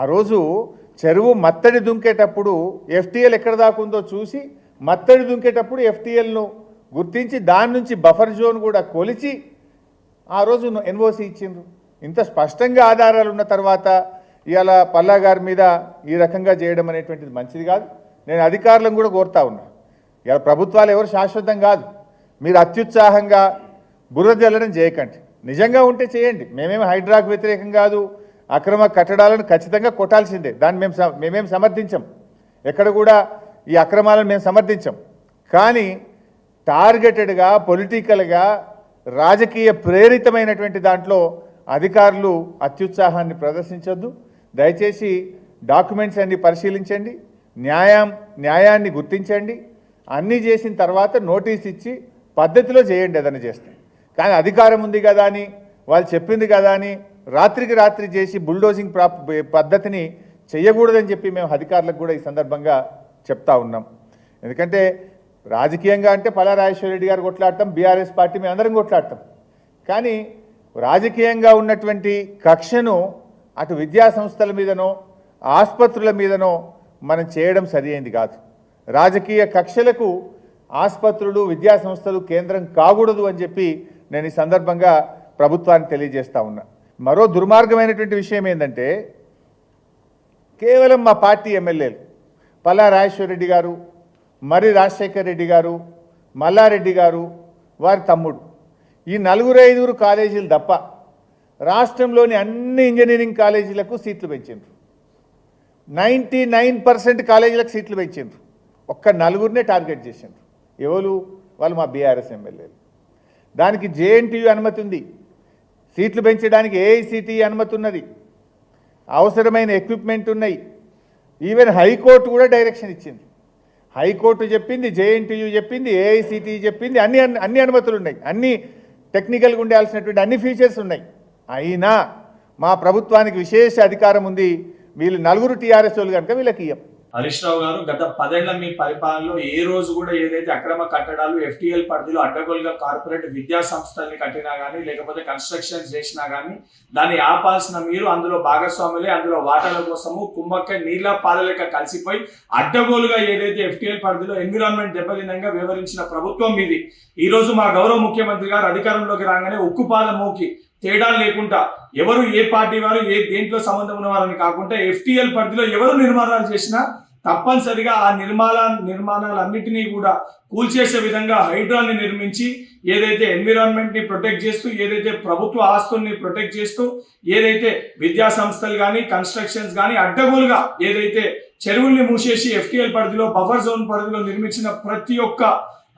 ఆ రోజు చెరువు మత్తడి దుంకేటప్పుడు ఎఫ్టీఎల్ ఎక్కడ దాకుందో చూసి మత్తడి దుంకేటప్పుడు ఎఫ్టీఎల్ను గుర్తించి దాని నుంచి బఫర్ జోన్ కూడా కొలిచి ఆ రోజు ఎన్ఓసి ఇచ్చిండ్రు. ఇంత స్పష్టంగా ఆధారాలు ఉన్న తర్వాత ఇవాళ పల్లా గారి మీద ఈ రకంగా చేయడం అనేటువంటిది మంచిది కాదు. నేను అధికారులను కూడా కోరుతా ఉన్నా. ఇవాళ ప్రభుత్వాలు ఎవరు శాశ్వతం కాదు. మీరు అత్యుత్సాహంగా బురద జల్లడం చేయకండి. నిజంగా ఉంటే చేయండి. మేమేమి హైడ్రాకు వ్యతిరేకం కాదు. అక్రమ కట్టడాలను ఖచ్చితంగా కొట్టాల్సిందే. దాన్ని మేము మేమేం సమర్థించం. ఎక్కడ కూడా ఈ అక్రమాలను మేము సమర్థించం. కానీ టార్గెటెడ్గా పొలిటికల్గా రాజకీయ ప్రేరితమైనటువంటి దాంట్లో అధికారులు అత్యుత్సాహాన్ని ప్రదర్శించొద్దు. దయచేసి డాక్యుమెంట్స్ అన్ని పరిశీలించండి. న్యాయం న్యాయాన్ని గుర్తించండి. అన్నీ చేసిన తర్వాత నోటీస్ ఇచ్చి పద్ధతిలో చేయండి ఏదైనా చేస్తే. కానీ అధికారం ఉంది కదా అని వాళ్ళు చెప్పింది కదా అని రాత్రికి రాత్రి చేసి బుల్డోజింగ్ ప్రా పద్ధతిని చేయకూడదని చెప్పి మేము అధికారులకు కూడా ఈ సందర్భంగా చెప్తా ఉన్నాం. ఎందుకంటే రాజకీయంగా అంటే పలారాజేశ్వర రెడ్డి గారు కొట్లాడటం బీఆర్ఎస్ పార్టీ మేము అందరం కొట్లాడటం కానీ రాజకీయంగా ఉన్నటువంటి కక్షను అటు విద్యా సంస్థల మీదనో ఆసుపత్రుల మీదనో మనం చేయడం సరియైంది కాదు. రాజకీయ కక్షలకు ఆసుపత్రులు విద్యా సంస్థలు కేంద్రం కాకూడదు అని చెప్పి నేను ఈ సందర్భంగా ప్రభుత్వాన్ని తెలియజేస్తా ఉన్నా. మరో దుర్మార్గమైనటువంటి విషయం ఏంటంటే కేవలం మా పార్టీ ఎమ్మెల్యేలు పల్లా రెడ్డి గారు మరి రాజశేఖర్ రెడ్డి గారు మల్లారెడ్డి గారు వారి తమ్ముడు. ఈ నలుగురు ఐదుగురు కాలేజీలు తప్ప రాష్ట్రంలోని అన్ని ఇంజనీరింగ్ కాలేజీలకు సీట్లు పెంచిండ్రు. నైంటీ నైన్ పర్సెంట్ కాలేజీలకు సీట్లు పెంచిండ్రు. ఒక్క నలుగురినే టార్గెట్ చేసిండ్రు. ఎవరు? వాళ్ళు మా బీఆర్ఎస్ ఎమ్మెల్యేలు. దానికి జేఎన్టీయూ అనుమతి ఉంది. సీట్లు పెంచడానికి ఏఐసిటి అనుమతి ఉన్నది. అవసరమైన ఎక్విప్మెంట్ ఉన్నాయి. ఈవెన్ హైకోర్టు కూడా డైరెక్షన్ ఇచ్చింది. హైకోర్టు చెప్పింది జేఎన్టీయూ చెప్పింది ఏఐసిటి చెప్పింది అన్ని అన్ని అనుమతులు ఉన్నాయి. అన్ని టెక్నికల్గా ఉండాల్సినటువంటి అన్ని ఫీచర్స్ ఉన్నాయి. అయినా మా ప్రభుత్వానికి విశేష అధికారం ఉంది. వీళ్ళు నలుగురు టీఆర్ఎస్ వాళ్ళు కనుక వీళ్ళకి ఇయ్యం. హరీష్ రావు గారు గత పదేళ్ళ మీ పరిపాలనలో ఏ రోజు కూడా ఏదైతే అక్రమ కట్టడాలు ఎఫ్టీఎల్ పరిధిలో అడ్డగోలుగా కార్పొరేట్ విద్యా సంస్థల్ని కట్టినా కానీ లేకపోతే కన్స్ట్రక్షన్ చేసినా కానీ దాన్ని ఆపాల్సిన మీరు అందులో భాగస్వాములే అందులో వాటాల కోసము కుమ్మక్క నీళ్ళ పాలలేక కలిసిపోయి అడ్డగోలుగా ఏదైతే ఎఫ్టీఎల్ పరిధిలో ఎన్విరాన్మెంట్ దెబ్బతినంగా వివరించిన ప్రభుత్వం మీది ఈ రోజు మా గౌరవ ముఖ్యమంత్రి గారు అధికారంలోకి రాగానే ఉక్కుపాద మోకి తేడాలు లేకుండా ఎవరు ఏ పార్టీ వారు ఏ దేంట్లో సంబంధం ఉన్నవారని కాకుండా ఎఫ్టీఎల్ పరిధిలో ఎవరు నిర్మాణాలు చేసినా తప్పనిసరిగా ఆ నిర్మాణ నిర్మాణాలన్నింటినీ కూడా కూల్చేసే విధంగా హైడ్రాల్ని నిర్మించి ఏదైతే ఎన్విరాన్మెంట్ని ప్రొటెక్ట్ చేస్తూ ఏదైతే ప్రభుత్వ ఆస్తుల్ని ప్రొటెక్ట్ చేస్తూ ఏదైతే విద్యా సంస్థలు కానీ కన్స్ట్రక్షన్స్ కానీ అడ్డగోలుగా ఏదైతే చెరువుల్ని మూసేసి ఎఫ్టీఎల్ పరిధిలో బఫర్ జోన్ పరిధిలో నిర్మించిన ప్రతి ఒక్క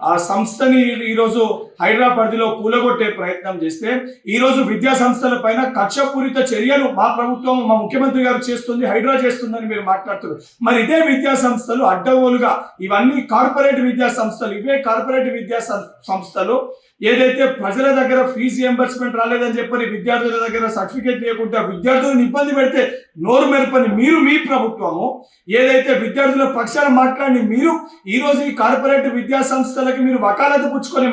ఆ సంస్థని ఈరోజు హైదరాబాద్ కూలగొట్టే ప్రయత్నం చేస్తే ఈ రోజు విద్యా సంస్థల పైన కక్షపూరిత చర్యలు మా ప్రభుత్వం మా ముఖ్యమంత్రి గారు చేస్తుంది హైడ్రా చేస్తుందని మీరు మాట్లాడుతున్నారు. మరి ఇదే విద్యా సంస్థలు అడ్డగోలుగా ఇవన్నీ కార్పొరేట్ విద్యా సంస్థలు ఇవే కార్పొరేట్ విద్యా సం- సంస్థలు ఏదైతే ప్రజల దగ్గర ఫీజు రియంబర్స్మెంట్ రాలేదని చెప్పని విద్యార్థుల దగ్గర సర్టిఫికేట్ లేకుండా విద్యార్థులను ఇబ్బంది పెడితే నోరు మెరపని మీరు మీ ప్రభుత్వము ఏదైతే విద్యార్థుల పక్షాన మాట్లాడి మీరు ఈ రోజు ఈ కార్పొరేట్ విద్యా సంస్థలకి మీరు వకాలత పుచ్చుకొని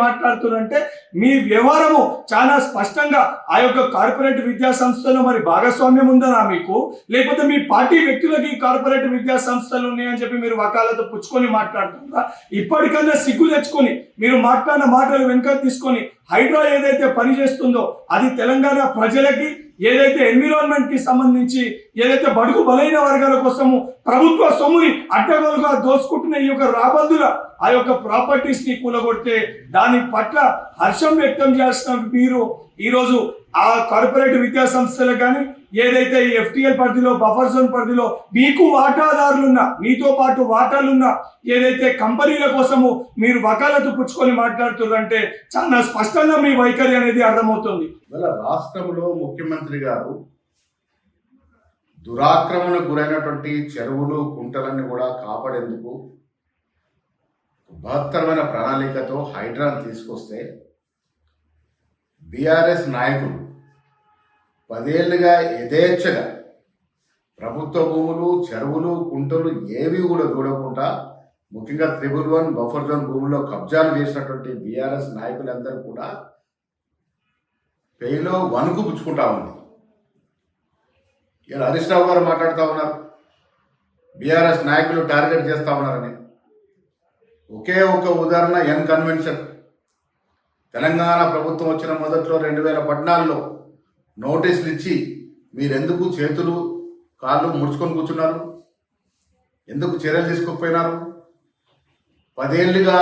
మాట్లాడుతున్నారంటే మీ వ్యవహారము చాలా స్పష్టంగా ఆ యొక్క కార్పొరేట్ విద్యా సంస్థలో మరి భాగస్వామ్యం ఉందనా మీకు? లేకపోతే మీ పార్టీ వ్యక్తులకి కార్పొరేట్ విద్యా సంస్థలు ఉన్నాయని చెప్పి మీరు వకాలతో పుచ్చుకొని మాట్లాడుతున్నారా? ఇప్పటికన్నా సిగ్గు తెచ్చుకొని మీరు మాట్లాడిన మాటలు వెనుక తీసుకొని హైడ్రా ఏదైతే పని చేస్తుందో అది తెలంగాణ ప్రజలకి ఏదైతే ఎన్విరాన్మెంట్కి సంబంధించి ఏదైతే బడుగు బలైన వర్గాల కోసము ప్రభుత్వ సొమ్ముని అడ్డగోలుగా దోచుకుంటున్న ఈ యొక్క రాబందుల ఆ యొక్క ప్రాపర్టీస్ని కూలగొడితే దాని పట్ల హర్షం వ్యక్తం చేస్తున్న మీరు ఈరోజు ఆ కార్పొరేట్ విద్యా సంస్థలకు కానీ ఏదైతే ఈ ఎఫ్టిఎల్ పరిధిలో బఫర్ జోన్ పరిధిలో మీకు వాటాదారులున్నా మీతో పాటు వాటాలున్నా ఏదైతే కంపెనీల కోసము మీరు వకాలతు పుచ్చుకొని మాట్లాడుతున్నారంటే చాలా స్పష్టంగా మీ వైఖరి అనేది అర్థమవుతుంది. రాష్ట్రంలో ముఖ్యమంత్రి గారు దురాక్రమణకు గురైనటువంటి చెరువులు కుంటలన్నీ కూడా కాపాడేందుకు బృహత్తరమైన ప్రణాళికతో హైడ్రాన్ తీసుకొస్తే బీఆర్ఎస్ నాయకులు పదేళ్ళుగా యథేచ్ఛగా ప్రభుత్వ భూములు చెరువులు కుంటలు ఏవి కూడా చూడకుండా ముఖ్యంగా త్రిబుల్ వన్ బఫర్ జోన్ భూముల్లో కబ్జాలు చేసినటువంటి బీఆర్ఎస్ నాయకులందరూ కూడా పేలో వణుకు పుచ్చుకుంటా ఉంది. ఇలా హరీష్ రావు గారు మాట్లాడుతూ ఉన్నారు. బీఆర్ఎస్ నాయకులు టార్గెట్ చేస్తూ ఉన్నారని. ఒకే ఒక ఉదాహరణ ఎన్ కన్వెన్షన్. తెలంగాణ ప్రభుత్వం వచ్చిన మొదట్లో రెండు వేల పద్నాలుగులో నోటీసులు ఇచ్చి మీరెందుకు చేతులు కాళ్ళు ముడుచుకొని కూర్చున్నారు? ఎందుకు చర్యలు తీసుకోకపోయినారు? పదేళ్ళుగా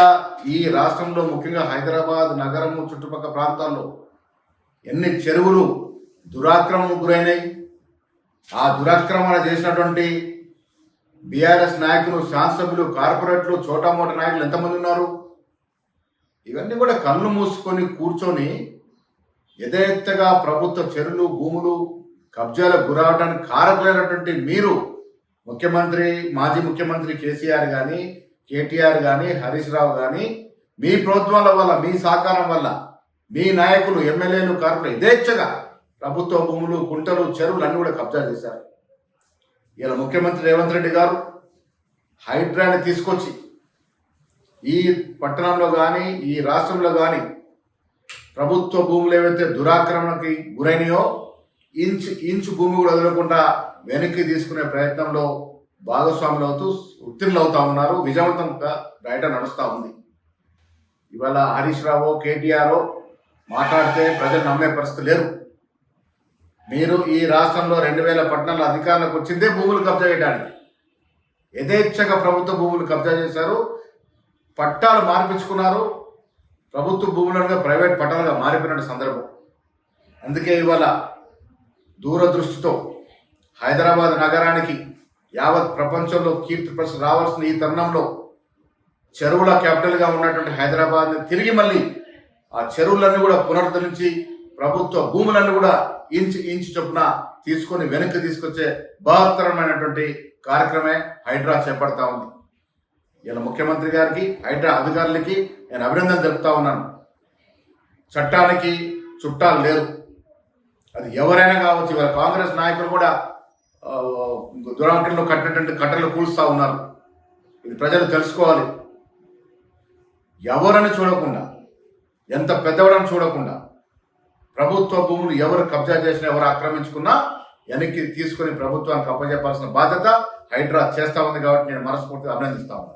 ఈ రాష్ట్రంలో ముఖ్యంగా హైదరాబాద్ నగరము చుట్టుపక్కల ప్రాంతాల్లో ఎన్ని చెరువులు దురాక్రమణకు గురైనాయి? ఆ దురాక్రమణ చేసినటువంటి బీఆర్ఎస్ నాయకులు శాసనసభ్యులు కార్పొరేట్లు చోటామోట నాయకులు ఎంతమంది ఉన్నారు? ఇవన్నీ కూడా కళ్ళు మూసుకొని కూర్చొని యథేచ్ఛగా ప్రభుత్వ చెరువులు భూములు కబ్జాలకు గురవడానికి కారకులైనటువంటి మీరు ముఖ్యమంత్రి మాజీ ముఖ్యమంత్రి కేసీఆర్ కానీ కేటీఆర్ కానీ హరీష్ రావు కానీ మీ ప్రభుత్వాల వల్ల మీ సహకారం వల్ల మీ నాయకులు ఎమ్మెల్యేలు కార్పొరేట్ యథేచ్ఛగా ప్రభుత్వ భూములు గుంటలు చెరువులు అన్నీ కూడా కబ్జా చేశారు. ఇలా ముఖ్యమంత్రి రేవంత్ రెడ్డి గారు హైడ్రాని తీసుకొచ్చి ఈ పట్టణంలో కానీ ఈ రాష్ట్రంలో కానీ ప్రభుత్వ భూములు ఏవైతే దురాక్రమణకి గురైనయో ఇంచు ఇంచు భూమి కూడా వదలకుండా వెనక్కి తీసుకునే ప్రయత్నంలో భాగస్వాములు అవుతూ ఉత్తీర్ణులు అవుతా ఉన్నారు. విజయవంతంగా బయట నడుస్తూ ఉంది. ఇవాళ హరీష్ రావు కేటీఆర్ మాట్లాడితే ప్రజలు నమ్మే పరిస్థితి లేరు మీరు ఈ రాష్ట్రంలో రెండు వేల పద్నాలుగు అధికారంలోకి వచ్చిందే భూములు కబ్జా చేయడానికి. యథేచ్ఛగా ప్రభుత్వ భూములు కబ్జా చేశారు. పట్టాలు మార్పించుకున్నారు. ప్రభుత్వ భూములుగా ప్రైవేట్ పట్టాలుగా మారిపోయిన సందర్భం. అందుకే ఇవాళ దూరదృష్టితో హైదరాబాద్ నగరానికి యావత్ ప్రపంచంలో కీర్తి ప్రశ్న రావాల్సిన ఈ తరుణంలో చెరువుల క్యాపిటల్గా ఉన్నటువంటి హైదరాబాద్ని తిరిగి మళ్ళీ ఆ చెరువులన్నీ కూడా పునరుద్ధరించి ప్రభుత్వ భూములన్నీ కూడా ఇంచు ఇంచు చొప్పున తీసుకొని వెనక్కి తీసుకొచ్చే బహత్తరమైనటువంటి కార్యక్రమే హైడ్రా చేపడతా ఉంది. ఇలా ముఖ్యమంత్రి గారికి హైడ్రా అధికారులకి నేను అభినందన తెలుపుతా ఉన్నాను. చట్టానికి చుట్టాలు లేరు. అది ఎవరైనా కావచ్చు ఇవాళ కాంగ్రెస్ నాయకులు కూడా ఆ, కట్టినటువంటి కట్టలు కూలుస్తూ ఉన్నారు. ఇది ప్రజలు తెలుసుకోవాలి. ఎవరని చూడకుండా ఎంత పెద్దవడని చూడకుండా ప్రభుత్వ భూములు ఎవరు కబ్జా చేసినా ఎవరు ఆక్రమించుకున్నా వెనక్కి తీసుకొని ప్రభుత్వానికి అప్పజెప్పాల్సిన బాధ్యత హైడ్రా చేస్తా ఉంది కాబట్టి నేను మనస్ఫూర్తిగా అభినందిస్తా ఉన్నాను.